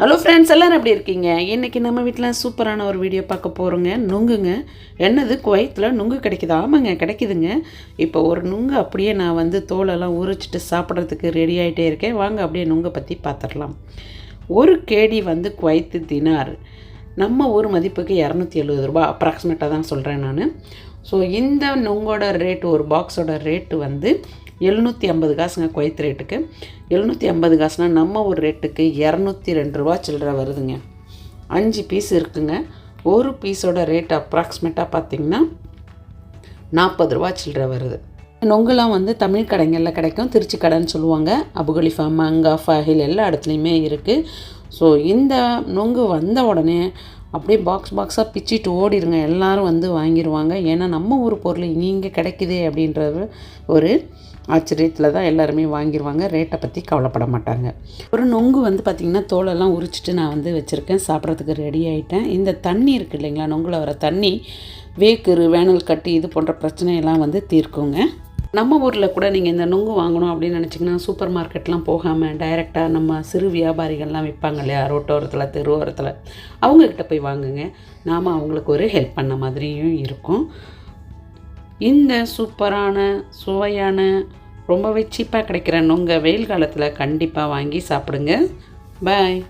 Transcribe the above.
Hello friends எல்லோரும் எப்படி இருக்கீங்க? இன்றைக்கி நம்ம வீட்டில் சூப்பரான ஒரு வீடியோ பார்க்க போகிறோங்க நுங்குங்க. என்னது? குவைத்தில் நுங்கு கிடைக்குது? ஆமாங்க கிடைக்குதுங்க. இப்போ ஒரு நுங்கு அப்படியே நான் வந்து தோலெல்லாம் உரிச்சிட்டு சாப்பிட்றதுக்கு ரெடி ஆகிட்டே இருக்கேன். வாங்க அப்படியே நுங்கை பற்றி பார்த்துடலாம் ஒரு கேடி வந்து குவைத்து தினார் நம்ம ஊர் மதிப்புக்கு இரநூத்தி எழுபது ரூபா அப்ராக்சிமேட்டாக தான் சொல்கிறேன் நான். ஸோ இந்த நுங்கோட ரேட்டு ஒரு பாக்ஸோட ரேட்டு வந்து எழுநூற்றி ஐம்பது காசுங்க குவைத் ரேட்டுக்கு எழுநூற்றி ஐம்பது காசுனால் நம்ம ஒரு ரேட்டுக்கு இரநூத்தி ரெண்டு ரூபா சில்லற வருதுங்க. அஞ்சு பீஸ் இருக்குங்க. ஒரு பீஸோட ரேட் அப்ராக்சிமேட்டாக பார்த்திங்கன்னா நாற்பது ரூபா சில்லற வருது. நொங்குலாம் வந்து தமிழ் கடைங்களில் கிடைக்கும். திருச்சி கடைன்னு சொல்லுவாங்க. அபுகலிஃபா மங்கா ஃபஹில் எல்லா இடத்துலையுமே இருக்குது ஸோ இந்த நொங்கு வந்த உடனே அப்படியே பாக்ஸ் பாக்ஸாக பிச்சிட்டு ஓடிடுங்க எல்லோரும் வந்து வாங்கிடுவாங்க ஏன்னா நம்ம ஊர் பொருள் இங்கே கிடைக்குதே அப்படின்றது ஒரு ஆச்சரியத்தில் தான் எல்லாருமே வாங்கிடுவாங்க ரேட்டை பற்றி கவலைப்பட மாட்டாங்க. ஒரு நொங்கு வந்து பார்த்திங்கன்னா தோலெல்லாம் உரிச்சிட்டு நான் வந்து வச்சுருக்கேன். சாப்பிட்றதுக்கு ரெடி ஆகிட்டேன் இந்த தண்ணி இருக்குது இல்லைங்களா நொங்கில் வர தண்ணி வேக்குரு வேனல் கட்டி இது போன்ற பிரச்சனையெல்லாம் வந்து தீர்க்குங்க. நம்ம ஊரில் கூட நீங்கள் இந்த நுங்கு வாங்கணும் அப்படின்னு நினச்சிங்கன்னா சூப்பர் மார்க்கெட்லாம் போகாமல் டைரெக்டாக நம்ம சிறு வியாபாரிகள்லாம் விற்பாங்க இல்லையா? ரோட்டோரத்தில் தெருவோரத்தில். அவங்கக்கிட்ட போய் வாங்குங்க. நாம் அவங்களுக்கு ஒரு ஹெல்ப் பண்ண மாதிரியும் இருக்கும். இந்த சூப்பரான சுவையான ரொம்பவே சீப்பாக கிடைக்கிற நுங்க வெயில் காலத்தில் கண்டிப்பாக வாங்கி சாப்பிடுங்க. பாய்